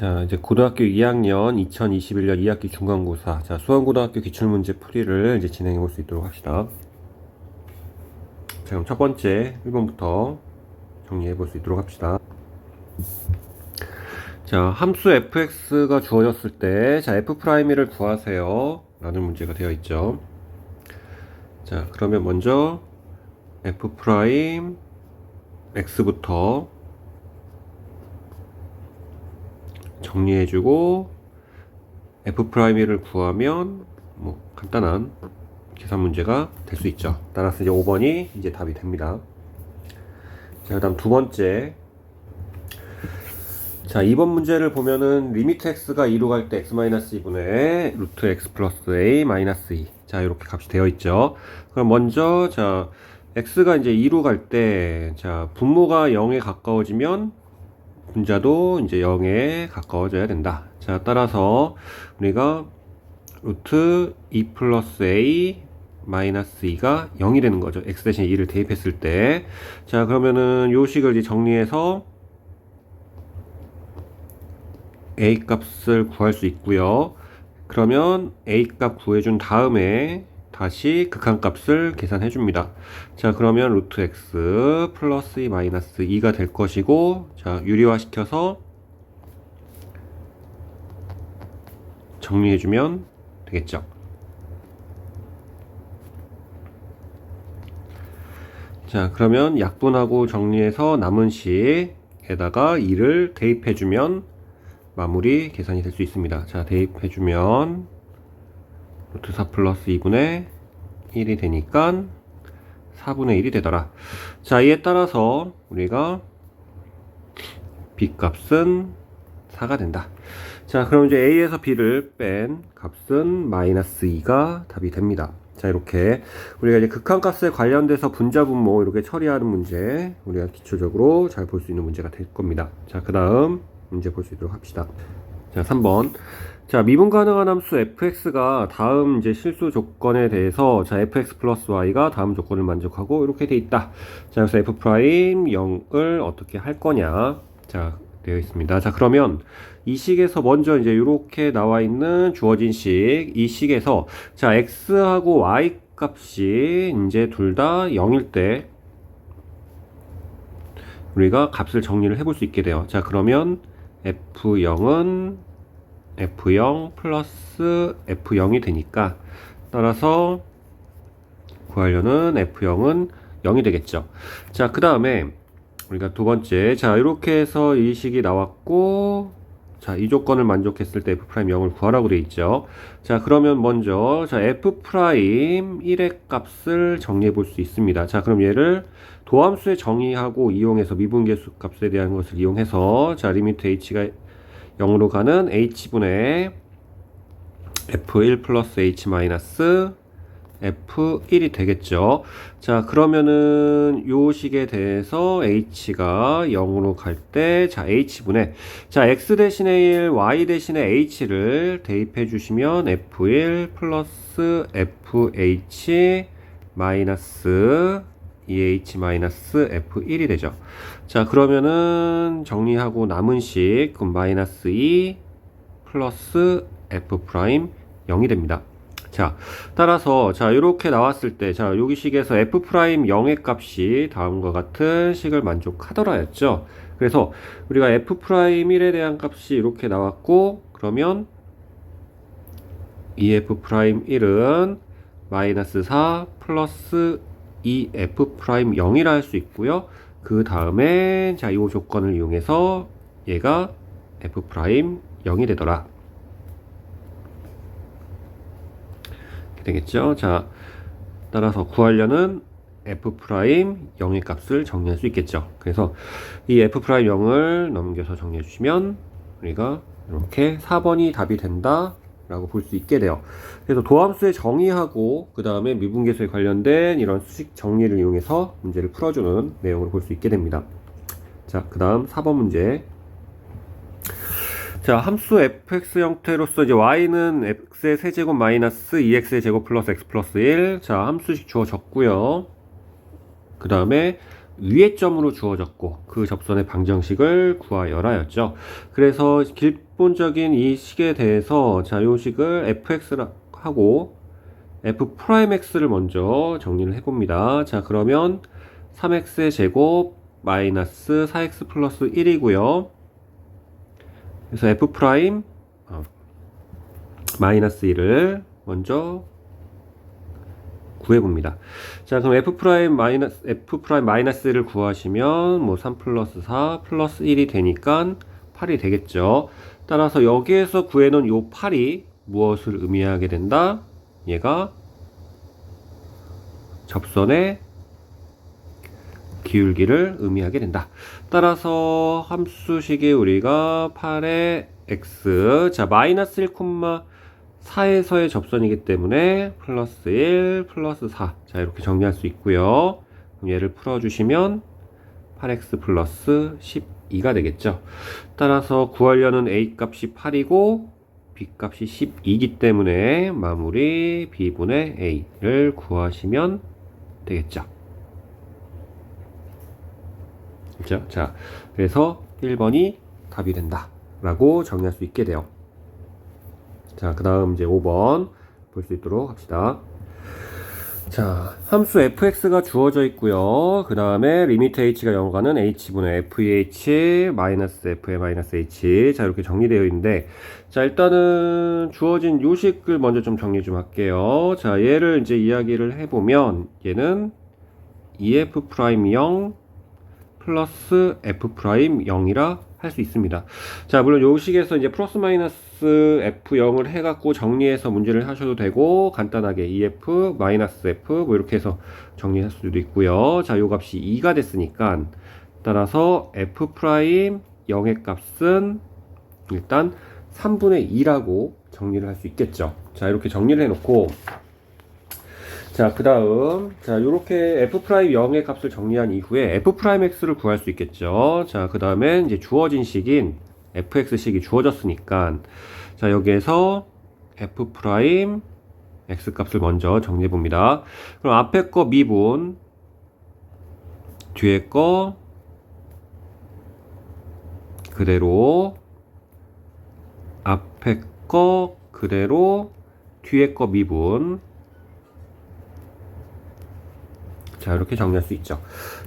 자, 이제 고등학교 2학년 2021년 2학기 중간고사. 자, 수원고등학교 기출문제 풀이를 이제 진행해 볼 수 있도록 합시다. 자, 그럼 첫 번째 1번부터 정리해 볼 수 있도록 합시다. 자, 함수 fx가 주어졌을 때, 자, f'를 구하세요. 라는 문제가 되어 있죠. 자, 그러면 먼저 f' x부터 정리해주고 f'1을 구하면 뭐 간단한 계산 문제가 될 수 있죠. 따라서 이제 5번이 이제 답이 됩니다. 자, 그 다음 두 번째. 자, 2번 문제를 보면은 리미트 x가 2로 갈 때 x-2분의 루트 x 플러스 a 마이너스 2. 자, 이렇게 값이 되어 있죠. 그럼 먼저 자, x가 이제 2로 갈 때, 자, 분모가 0에 가까워지면 분자도 이제 0에 가까워져야 된다. 자, 따라서 우리가 루트 2 플러스 a 마이너스 2가 0이 되는 거죠. x 대신 2를 대입했을 때. 자, 그러면은 요 식을 이제 정리해서 a 값을 구할 수 있고요. 그러면 a 값 구해준 다음에 다시 극한값을 계산해 줍니다. 자, 그러면 루트 x 플러스 2 마이너스 2가 될 것이고, 자, 유리화 시켜서 정리해 주면 되겠죠. 자, 그러면 약분하고 정리해서 남은 식에다가 2를 대입해 주면 마무리 계산이 될 수 있습니다. 자, 대입해 주면 루트 4 플러스 2분의 1이 되니까 4분의 1이 되더라. 자, 이에 따라서 우리가 b 값은 4가 된다. 자, 그럼 이제 a에서 b를 뺀 값은 마이너스 2가 답이 됩니다. 자, 이렇게 우리가 이제 극한값에 관련돼서 분자 분모 이렇게 처리하는 문제 우리가 기초적으로 잘 볼 수 있는 문제가 될 겁니다. 자, 그 다음 문제 볼 수 있도록 합시다. 자, 3번. 자, 미분 가능한 함수 fx가 다음 이제 실수 조건에 대해서 자, fx 플러스 y가 다음 조건을 만족하고 이렇게 돼 있다. 자, 그래서 f 프라임 0을 어떻게 할 거냐. 자, 되어 있습니다. 자, 그러면 이 식에서 먼저 이제 이렇게 나와 있는 주어진 식, 이 식에서 자, x하고 y 값이 이제 둘 다 0일 때 우리가 값을 정리를 해볼 수 있게 돼요. 자, 그러면 f0은 f0 플러스 f0이 되니까 따라서 구하려는 f0은 0이 되겠죠. 자, 그 다음에 우리가 두 번째 자 이렇게 해서 이 식이 나왔고 자 이 조건을 만족했을 때 f'0을 구하라고 돼 있죠. 자 그러면 먼저 자 f'1의 값을 정리해 볼 수 있습니다. 자 그럼 얘를 도함수에 정의하고 이용해서 미분계수 값에 대한 것을 이용해서 자 리미트 h가 0으로 가는 h분의 f1 플러스 h 마이너스 f1이 되겠죠. 자, 그러면은 요 식에 대해서 h가 0으로 갈 때, 자, h분의, 자, x 대신에 1, y 대신에 h를 대입해 주시면 f1 플러스 fh 마이너스 2h 마이너스 f1이 되죠. 자, 그러면은 정리하고 남은 식, 그럼 마이너스 2 플러스 f 프라임 0이 됩니다. 자, 따라서 자 이렇게 나왔을 때, 자 여기 식에서 f 프라임 0의 값이 다음과 같은 식을 만족하더라였죠. 그래서 우리가 f 프라임 1에 대한 값이 이렇게 나왔고, 그러면 이 f 프라임 1은 마이너스 4 플러스 2 f 프라임 0이라 할 수 있고요. 그 다음에 자이 조건을 이용해서 얘가 f 프라임 0이 되더라. 되겠죠. 자, 따라서 구하려는 f 프라임 0의 값을 정리할 수 있겠죠. 그래서 이 f 프라임 0을 넘겨서 정리해 주시면 우리가 이렇게 4번이 답이 된다. 라고 볼 수 있게 돼요. 그래서 도함수의 정의하고 그 다음에 미분계수에 관련된 이런 수식 정리를 이용해서 문제를 풀어주는 내용을 볼 수 있게 됩니다. 자, 그 다음 4번 문제. 자, 함수 fx 형태로서 이제 y는 x의 세제곱 마이너스 2x의 제곱 플러스 x 플러스 1. 자, 함수식 주어졌고요. 그 다음에 위의 점으로 주어졌고 그 접선의 방정식을 구하여라였죠. 그래서 기본적인 이 식에 대해서 자, 요 식을 fx라 하고 f 프라임 x를 먼저 정리를 해 봅니다. 자, 그러면 3x의 제곱 마이너스 4x 플러스 1이고요. 그래서 f 프라임 어, 마이너스 1을 먼저 구해봅니다. 자, 그럼 f 프라임 마이너스 f 프라임 마이너스를 구하시면 뭐 3 플러스 4 플러스 1이 되니까 8이 되겠죠. 따라서 여기에서 구해놓은 요 8이 무엇을 의미하게 된다? 얘가 접선의 기울기를 의미하게 된다. 따라서 함수식에 우리가 8의 x 자 마이너스 1, 4에서의 접선이기 때문에 플러스 1 플러스 4. 자, 이렇게 정리할 수 있고요. 그럼 얘를 풀어주시면 8x 플러스 12가 되겠죠. 따라서 구하려는 a 값이 8이고 b 값이 12이기 때문에 마무리 b분의 a를 구하시면 되겠죠. 그죠? 자, 그래서 1번이 답이 된다. 라고 정리할 수 있게 돼요. 자, 그 다음 이제 5번 볼 수 있도록 합시다. 자, 함수 fx가 주어져 있고요. 그 다음에 리미트 h가 0으로 가는 h분의 fh f의 h 자 이렇게 정리되어 있는데 자 일단은 주어진 요식을 먼저 좀 정리 좀 할게요. 자 얘를 이제 이야기를 해보면 얘는 ef 프라임 0 플러스 f 프라임 0이라 할 수 있습니다. 자, 물론 요식에서 이제 플러스 마이너스 f0을 해갖고 정리해서 문제를 하셔도 되고, 간단하게 ef 마이너스 f 뭐 이렇게 해서 정리할 수도 있고요. 자, 요 값이 2가 됐으니까, 따라서 f 프라임 0의 값은 일단 3분의 2라고 정리를 할 수 있겠죠. 자, 이렇게 정리를 해놓고, 자, 그 다음, 자, 요렇게 f'0의 값을 정리한 이후에 f'x를 구할 수 있겠죠. 자, 그 다음에 이제 주어진 식인 fx식이 주어졌으니까, 자, 여기에서 f' x 값을 먼저 정리해 봅니다. 그럼 앞에 거 미분, 뒤에 거 그대로, 앞에 거 그대로, 뒤에 거 미분, 자, 이렇게 정리할 수 있죠.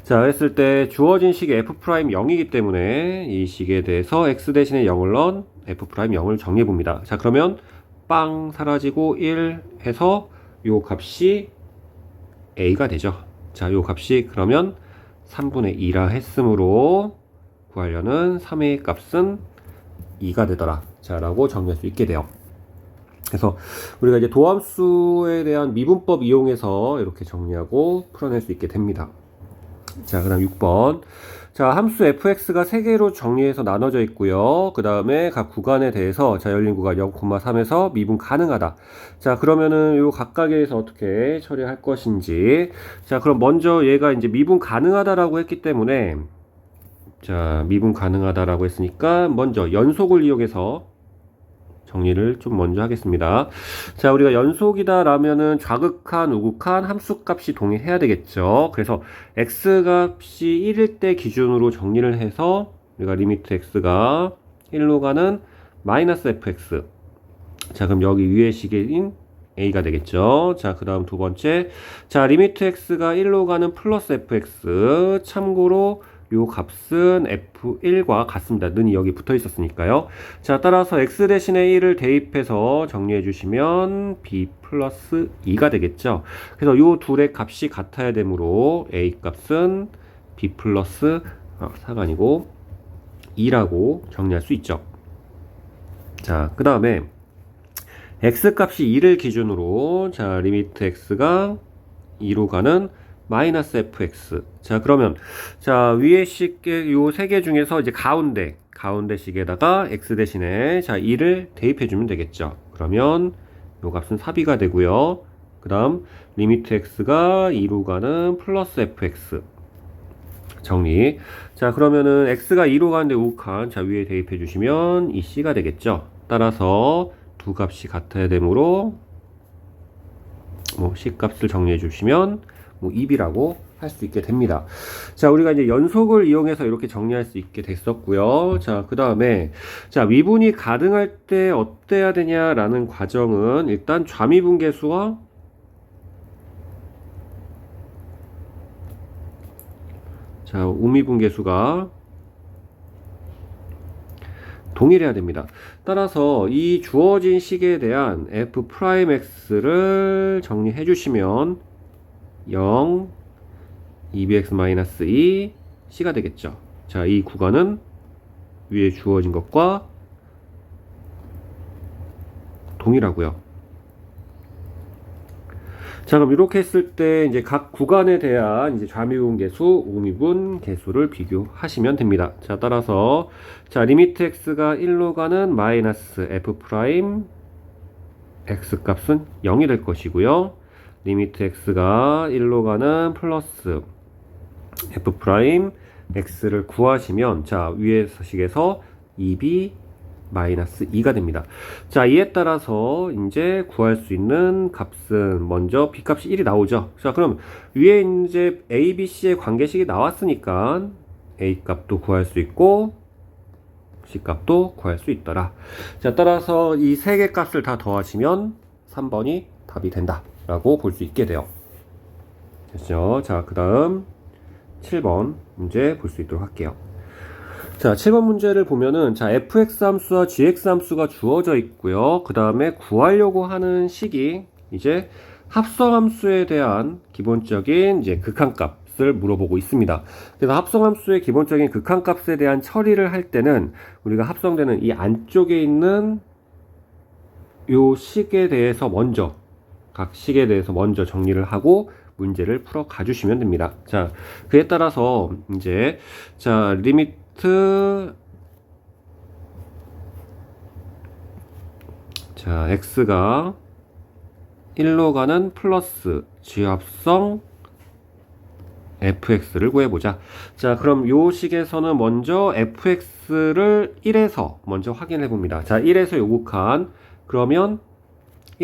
자, 했을 때 주어진 식이 f'0이기 때문에 이 식에 대해서 x 대신에 0을 넣은 f'0을 정리해 봅니다. 자, 그러면 빵 사라지고 1 해서 요 값이 a가 되죠. 자, 요 값이 그러면 3분의 2라 했으므로 구하려는 3의 값은 2가 되더라. 자, 라고 정리할 수 있게 돼요. 그래서 우리가 이제 도함수에 대한 미분법 이용해서 이렇게 정리하고 풀어낼 수 있게 됩니다. 자, 그 다음 6번. 자, 함수 fx가 3개로 정리해서 나눠져 있고요. 그 다음에 각 구간에 대해서 자, 열린 구간 0,3에서 미분 가능하다. 자, 그러면은 요 각각에서 어떻게 처리할 것인지. 자, 그럼 먼저 얘가 이제 미분 가능하다라고 했기 때문에 자, 미분 가능하다라고 했으니까 먼저 연속을 이용해서 정리를 좀 먼저 하겠습니다. 자, 우리가 연속이다라면은 좌극한, 우극한 함수 값이 동일해야 되겠죠. 그래서 x값이 1일 때 기준으로 정리를 해서 우리가 리미트 x가 1로 가는 마이너스 fx. 자, 그럼 여기 위에 식인 a가 되겠죠. 자, 그 다음 두 번째. 자, 리미트 x가 1로 가는 플러스 fx. 참고로 요 값은 F1과 같습니다. 는이 여기 붙어 있었으니까요. 자, 따라서 x 대신에 1을 대입해서 정리해 주시면 b 플러스 2가 되겠죠. 그래서 요 둘의 값이 같아야 되므로 a 값은 b 플러스 어, 4가 아니고 2라고 정리할 수 있죠. 자, 그 다음에 x 값이 2를 기준으로 자, 리미트 x가 2로 가는 마이너스 fx. 자, 그러면, 자, 위에 식의 요세 개 중에서 이제 가운데, 가운데 식에다가 x 대신에, 자, 2를 대입해 주면 되겠죠. 그러면, 요 값은 4b가 되고요. 그 다음, 리미트 x가 2로 가는 플러스 fx. 정리. 자, 그러면은 x가 2로 가는데 우칸, 자, 위에 대입해 주시면 이 c가 되겠죠. 따라서 두 값이 같아야 되므로, 뭐, c 값을 정리해 주시면, 뭐 2b라고 할 수 있게 됩니다. 자, 우리가 이제 연속을 이용해서 이렇게 정리할 수 있게 됐었고요. 자, 그 다음에, 자, 미분이 가능할 때 어때야 되냐라는 과정은 일단 좌미분계수와 자, 우미분계수가 동일해야 됩니다. 따라서 이 주어진 식에 대한 f 프라임 x를 정리해 주시면 0, 2bx-2 c가 되겠죠. 자, 이 구간은 위에 주어진 것과 동일하고요. 자, 그럼 이렇게 했을 때 이제 각 구간에 대한 이제 좌미분 계수, 우미분 계수를 비교하시면 됩니다. 자, 따라서 자, 리미트 x가 1로 가는 마이너스 f 프라임 x 값은 0이 될 것이고요. 리미트 x가 1로 가는 플러스 f 프라임 x를 구하시면 자, 위에 식에서 2b 마이너스 2가 됩니다. 자, 이에 따라서 이제 구할 수 있는 값은 먼저 b 값이 1이 나오죠. 자, 그럼 위에 이제 a, b, c의 관계식이 나왔으니까 a 값도 구할 수 있고 c 값도 구할 수 있더라. 자, 따라서 이 세 개 값을 다 더하시면 3번이 답이 된다 라고 볼 수 있게 돼요. 됐죠? 자, 그 다음 7번 문제 볼 수 있도록 할게요. 자, 7번 문제를 보면은 자, fx 함수와 gx 함수가 주어져 있고요. 그 다음에 구하려고 하는 식이 이제 합성 함수에 대한 기본적인 이제 극한값 을 물어보고 있습니다. 그래서 합성 함수의 기본적인 극한값에 대한 처리를 할 때는 우리가 합성되는 이 안쪽에 있는 요 식에 대해서 먼저 각 식에 대해서 먼저 정리를 하고 문제를 풀어 가주시면 됩니다. 자, 그에 따라서 이제 자 리미트 자 x가 1로 가는 플러스 지합성 fx를 구해보자. 자, 그럼 요 식에서는 먼저 fx를 1에서 먼저 확인해 봅니다. 자, 1에서 요극한 그러면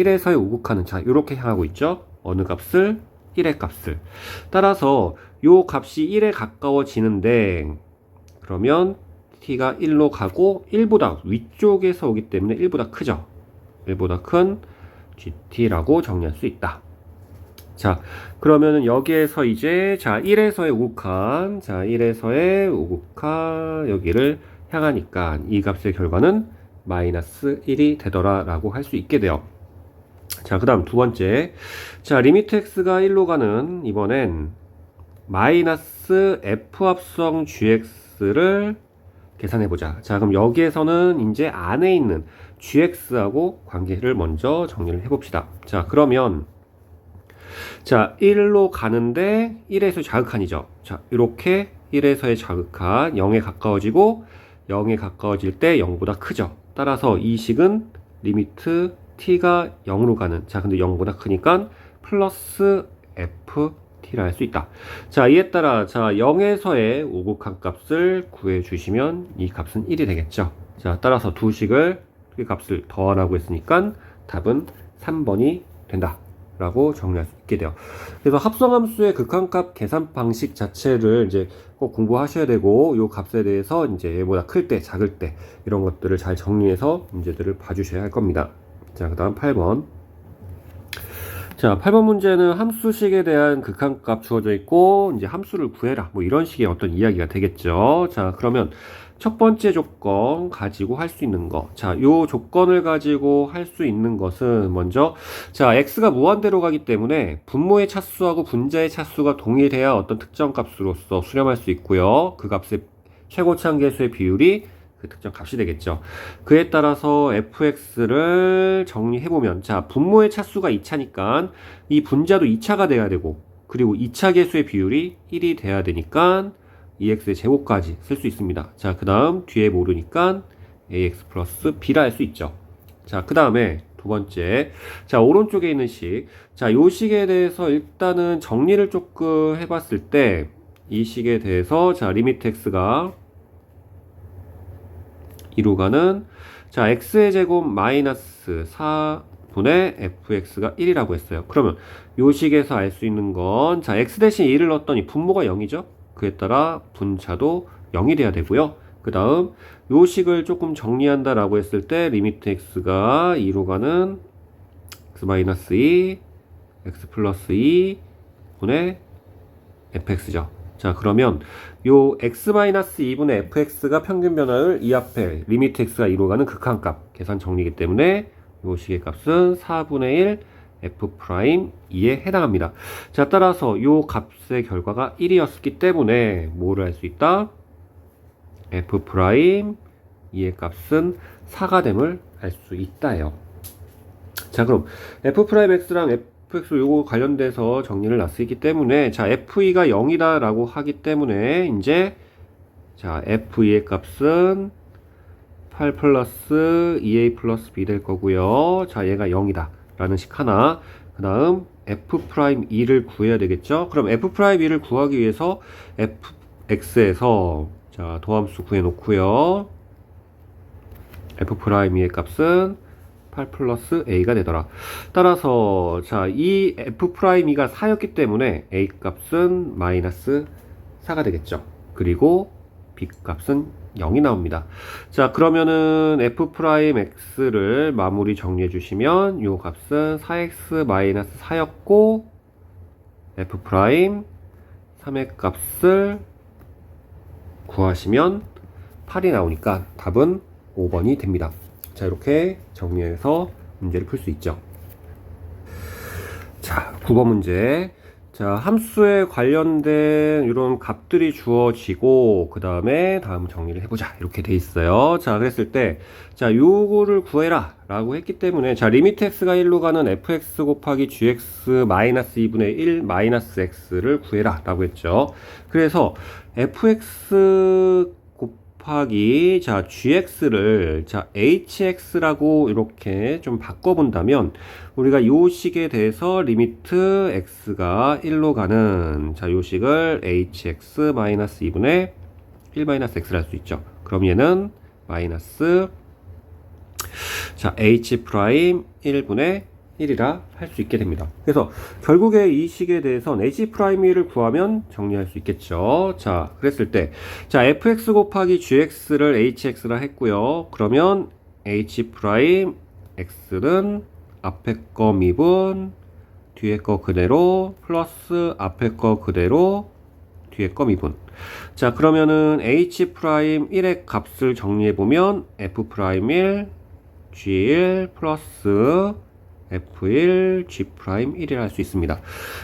1에서의 오극한은 자, 이렇게 향하고 있죠. 어느 값을 1의 값을. 따라서 요 값이 1에 가까워지는데 그러면 t가 1로 가고 1보다 위쪽에서 오기 때문에 1보다 크죠. 1보다 큰 gt라고 정리할 수 있다. 자, 그러면은 여기에서 이제 자, 1에서의 오극한 자, 1에서의 오극한 여기를 향하니까 이 값의 결과는 마이너스 1이 되더라라고 할 수 있게 돼요. 자, 그 다음 두 번째. 자, 리미트 x가 1로 가는 이번엔 마이너스 f 합성 gx를 계산해 보자. 자, 그럼 여기에서는 이제 안에 있는 gx하고 관계를 먼저 정리를 해 봅시다. 자, 그러면 자, 1로 가는데 1에서 자극한이죠. 자, 이렇게 1에서의 자극한 0에 가까워지고 0에 가까워질 때 0보다 크죠. 따라서 이 식은 리미트 t가 0으로 가는 자 근데 0보다 크니까 플러스 ft를 할 수 있다 자 이에 따라 자 0에서의 오곡한 값을 구해 주시면 이 값은 1이 되겠죠 자 따라서 두 식을 그 값을 더하라고 했으니까 답은 3번이 된다 라고 정리할 수 있게 돼요. 그래서 합성함수의 극한값 계산 방식 자체를 이제 꼭 공부하셔야 되고, 요 값에 대해서 이제 얘보다 클 때, 작을 때, 이런 것들을 잘 정리해서 문제들을 봐주셔야 할 겁니다. 자, 그 다음 8번. 자, 8번 문제는 함수식에 대한 극한값 주어져 있고, 이제 함수를 구해라. 뭐 이런 식의 어떤 이야기가 되겠죠. 자, 그러면 첫 번째 조건 가지고 할 수 있는 거. 자, 요 조건을 가지고 할 수 있는 것은 먼저, 자, x가 무한대로 가기 때문에 분모의 차수하고 분자의 차수가 동일해야 어떤 특정 값으로서 수렴할 수 있고요. 그 값의 최고차항 계수의 비율이 그 특정 값이 되겠죠. 그에 따라서 fx를 정리해보면, 자, 분모의 차수가 2차니까 이 분자도 2차가 돼야 되고, 그리고 2차 계수의 비율이 1이 돼야 되니까 2x의 제곱까지 쓸 수 있습니다. 자, 그 다음 뒤에 모르니까 ax 플러스 b라 할 수 있죠. 자, 그 다음에 두 번째. 자, 오른쪽에 있는 식. 자, 요 식에 대해서 일단은 정리를 조금 해봤을 때, 이 식에 대해서, 자, 리미트 x가 2로 가는 자 x의 제곱 마이너스 4분의 분의 fx가 1이라고 했어요. 그러면 요 식에서 알 수 있는 건, 자, x 대신 1을 넣었더니 분모가 0이죠? 그에 따라 분차도 0이 돼야 되고요. 그 다음, 요 식을 조금 정리한다 라고 했을 때, 리미트 x가 2로 가는 x-2, x 플러스 2 분의 fx죠. 자, 그러면 요 x-2분의 fx가 평균 변화율 이 앞에 리미트 x가 2로 가는 극한값 계산 정리이기 때문에 요 식의 값은 4분의 1 f 프라임 2에 해당합니다. 자, 따라서 요 값의 결과가 1이었기 때문에 뭐를 할 수 있다? f 프라임 2의 값은 4가 됨을 알 수 있다요. 자, 그럼 f 프라임 x랑 fx 요거 관련돼서 정리를 놨었기 때문에 자, f2가 0이다 라고 하기 때문에 이제 자, f2의 값은 8 플러스 2a 플러스 b 될 거고요. 자, 얘가 0이다. 라는 식 하나. 그 다음, f 프라임 2를 구해야 되겠죠? 그럼 f 프라임 2를 구하기 위해서 fx에서 자, 도함수 구해 놓고요. f 프라임 2의 값은 8 플러스 a가 되더라. 따라서 자, 이 f 프라임 2가 4였기 때문에 a 값은 마이너스 4가 되겠죠. 그리고 b 값은 0이 나옵니다. 자, 그러면은 f 프라임 x를 마무리 정리해 주시면 요 값은 4x 마이너스 4였고 f 프라임 3의 값을 구하시면 8이 나오니까 답은 5번이 됩니다. 자, 이렇게 정리해서 문제를 풀 수 있죠. 자, 9번 문제. 자, 함수에 관련된 이런 값들이 주어지고, 그 다음에 다음 정리를 해보자. 이렇게 돼 있어요. 자, 그랬을 때, 자, 요거를 구해라. 라고 했기 때문에, 자, 리미트 x가 1로 가는 fx 곱하기 gx 마이너스 2분의 1 마이너스 x를 구해라. 라고 했죠. 그래서, fx 곱하기 자 gx를 자 hx라고 이렇게 좀 바꿔본다면 우리가 요 식에 대해서 리미트 x가 1로 가는 자요 식을 hx 마이너스 2분의 1 마이너스 x를 할 수 있죠. 그럼 얘는 마이너스 자 h 프라임 1분의 1이라 할 수 있게 됩니다. 그래서 결국에 이 식에 대해서는 h 프라임 1을 구하면 정리할 수 있겠죠. 자, 그랬을 때, 자, fx 곱하기 gx를 hx라 했고요. 그러면 h 프라임 x는 앞에 거 미분, 뒤에 거 그대로, 플러스 앞에 거 그대로, 뒤에 거 미분. 자, 그러면은 h 프라임 1의 값을 정리해 보면 f 프라임 1, g1 플러스 F1, G'1이라 할 수 있습니다.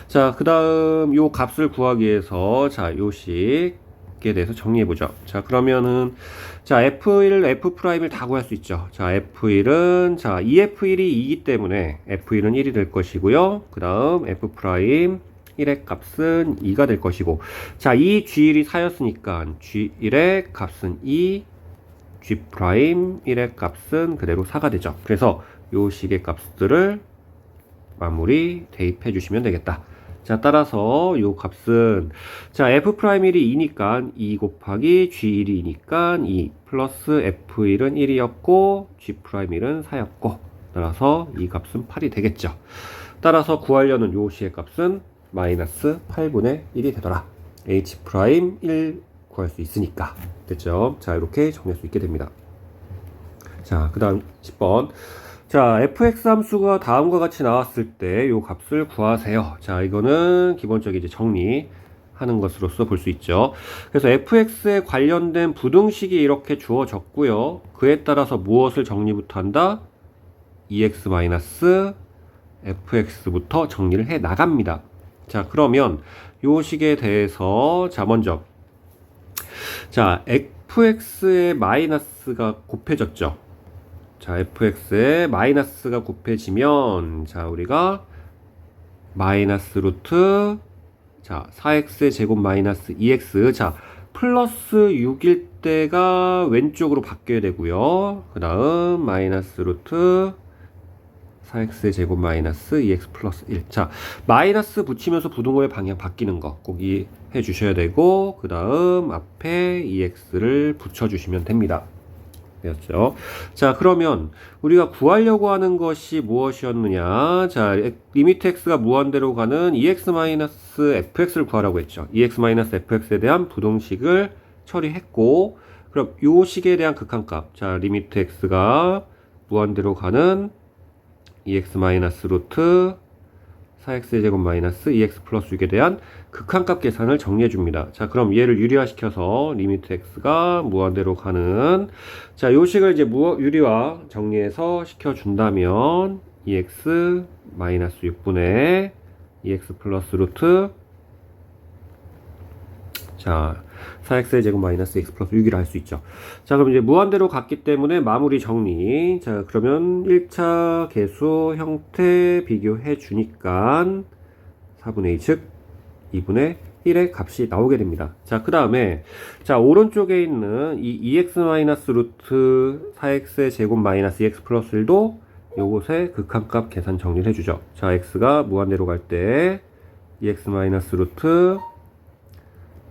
자, 그 다음 요 값을 구하기 위해서 자, 요 식 에 대해서 정리해 보죠. 자, 그러면은 자, F1, F'을 다 구할 수 있죠. 자, F1은 자, 2F1이 2이기 때문에 F1은 1이 될 것이고요. 그 다음 F' 1의 값은 2가 될 것이고 자, 이 G1이 4였으니까 G1의 값은 2 G' 1의 값은 그대로 4가 되죠. 그래서 요 식의 값들을 마무리 대입해 주시면 되겠다. 자, 따라서 요 값은 자, f'1이 2니까 2 곱하기 g1이니까 2 플러스 f1은 1이었고 g'1은 4였고 따라서 이 값은 8이 되겠죠. 따라서 구하려는 요 식의 값은 마이너스 8분의 1이 되더라. h'1 구할 수 있으니까. 됐죠? 자, 이렇게 정리할 수 있게 됩니다. 자, 그 다음 10번. 자, fx 함수가 다음과 같이 나왔을 때이 값을 구하세요. 자, 이거는 기본적인 이제 정리 하는 것으로서 볼 수 있죠. 그래서 fx에 관련된 부등식이 이렇게 주어졌고요. 그에 따라서 무엇을 정리부터 한다? ex fx부터 정리를 해 나갑니다. 자, 그러면 요 식에 대해서 자, 먼저 자, fx의 마이너스가 곱해졌죠. 자, fx에 마이너스가 곱해지면, 자, 우리가 마이너스 루트, 자, 4x 제곱 마이너스 2x, 자, 플러스 6일 때가 왼쪽으로 바뀌어야 되고요. 그 다음, 마이너스 루트, 4x 제곱 마이너스 2x 플러스 1. 자, 마이너스 붙이면서 부등호의 방향 바뀌는 거 꼭 이해해 주셔야 되고, 그 다음 앞에 2x를 붙여주시면 됩니다. 되었죠. 자, 그러면 우리가 구하려고 하는 것이 무엇이었느냐? 자, 리미트 x가 무한대로 가는 ex-fx를 구하라고 했죠. ex-fx에 대한 부동식을 처리했고, 그럼 요 식에 대한 극한값. 자, 리미트 x가 무한대로 가는 ex-루트 4x의 제곱 마이너스 2x 플러스 6에 대한 극한값 계산을 정리해 줍니다. 자, 그럼 얘를 유리화시켜서 리미트 x가 무한대로 가는 자, 요 식을 이제 무, 유리화 정리해서 시켜 준다면 2x 마이너스 6분의 2x 플러스 루트 자, 4x의 제곱 마이너스 x 플러스 6이라 할 수 있죠. 자, 그럼 이제 무한대로 갔기 때문에 마무리 정리. 자, 그러면 1차 계수 형태 비교해 주니까 4분의 2, 즉 2분의 1의 값이 나오게 됩니다. 자, 그 다음에, 자, 오른쪽에 있는 이 2x 마이너스 루트 4x의 제곱 마이너스 2x 플러스 1도 요것의 극한값 계산 정리를 해주죠. 자, x가 무한대로 갈 때 2x 마이너스 루트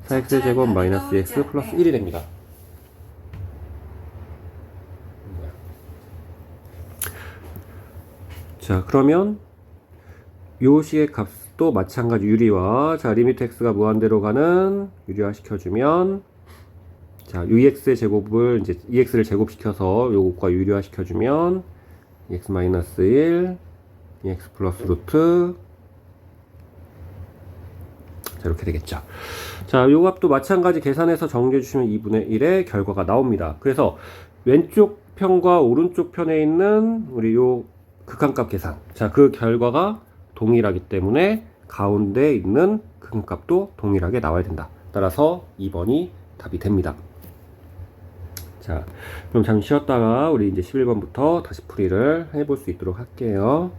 4x 제곱 마이너스 x 플러스 1이 됩니다. 자, 그러면 요 식의 값도 마찬가지 유리화. 자, 리미트 x가 무한대로 가는 유리화 시켜주면 자, UX의 제곱을 이제 EX를 제곱시켜서 요것과 유리화 시켜주면 EX 마이너스 1, EX 플러스 루트 자, 이렇게 되겠죠. 자, 요 값도 마찬가지 계산해서 정리해 주시면 2분의 1의 결과가 나옵니다. 그래서 왼쪽 편과 오른쪽 편에 있는 우리 요 극한값 계산. 자, 그 결과가 동일하기 때문에 가운데 있는 극한값도 동일하게 나와야 된다. 따라서 2번이 답이 됩니다. 자, 그럼 잠시 쉬었다가 우리 이제 11번부터 다시 풀이를 해볼 수 있도록 할게요.